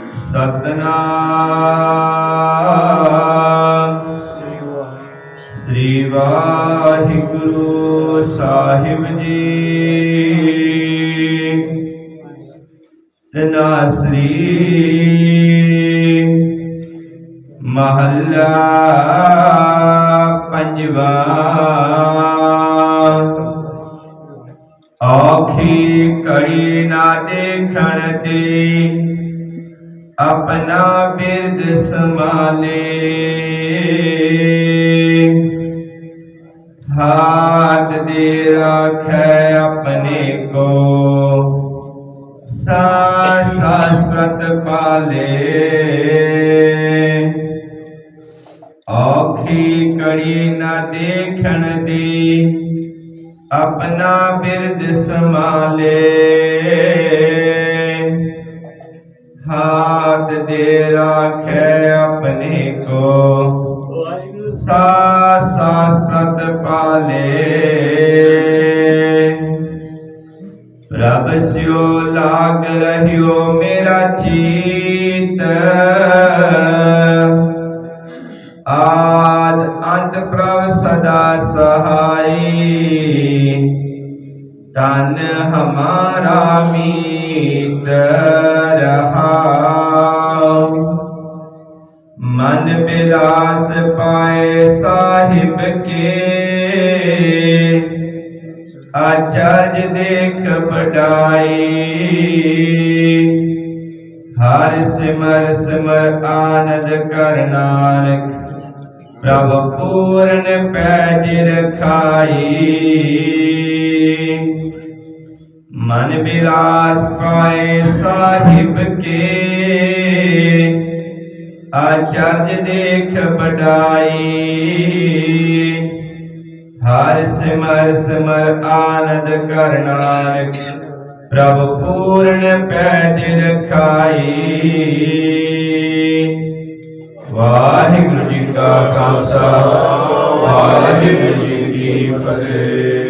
ਸਤਨਾਮ। ਸ੍ਰੀ ਵਾਹਿਗੁਰੂ ਸਾਹਿਬ ਜੀ। ਤਨਾਸਰੀ ਮਹੱਲਾ ਪੰਜਵਾ। ਔਖੀ ਕੜੀ ਨਾ ਦੇਖਣ ਤੇ ਆਪਣਾ ਬਿਰਦ ਸੰਭਾਲੇ। ਹਾਥ ਦੇ ਰਾਖੈ ਆਪਣੇ ਕੋ। ਸਾ ਪਾਲੇ। ਔਖੀ ਕੜੀ ਨਾ ਦੇਖਣ ਦੀ, ਆਪਣਾ ਬਿਰਦ ਦੇ ਰਾਖੈ ਆਪਣੇ ਕੋ। ਸਾ ਸਾਸਤ੍ਰਤ ਪਾਲੇ। ਪ੍ਰਭ ਸਿਓ ਲਾਗ ਰਹਿਓ ਮੇਰਾ ਚੀਤ। ਆਦ ਅੰਤ ਪ੍ਰਭ ਸਦਾ ਸਹਾਈ। ਤਨ ਹਮਾਰਾ ਮੀਤ। ਰਹਾਉ ਮਨ ਬਿਲਾਸ ਪਾਏ ਸਾਹਿਬ ਕੇ। ਆਚਰਜ ਦੇਖ ਬਡਾਈ ਹਰ ਸਿਮਰ ਸਿਮਰ ਆਨੰਦ ਕਰ ਪ੍ਰਭ ਪੂਰਨ ਪੈਜ ਰਖਾਈ। ਮਨ ਬਿਲਾਸ ਪਾਏ ਸਾਹਿਬ ਕੇ। ਆਚਰਜ ਦੇਖ ਬਡਾਈ ਹਰ ਸਿਮਰ ਸਿਮਰ ਆਨੰਦ ਕਰ ਪ੍ਰਭ ਪੂਰਨ ਪੈਜ ਰਖਾਈ। ਵਾਹਿਗੁਰੂ ਜੀ ਕਾ ਖਾਲਸਾ, ਵਾਹਿਗੁਰੂ ਜੀ ਕੀ ਫਤਿਹ।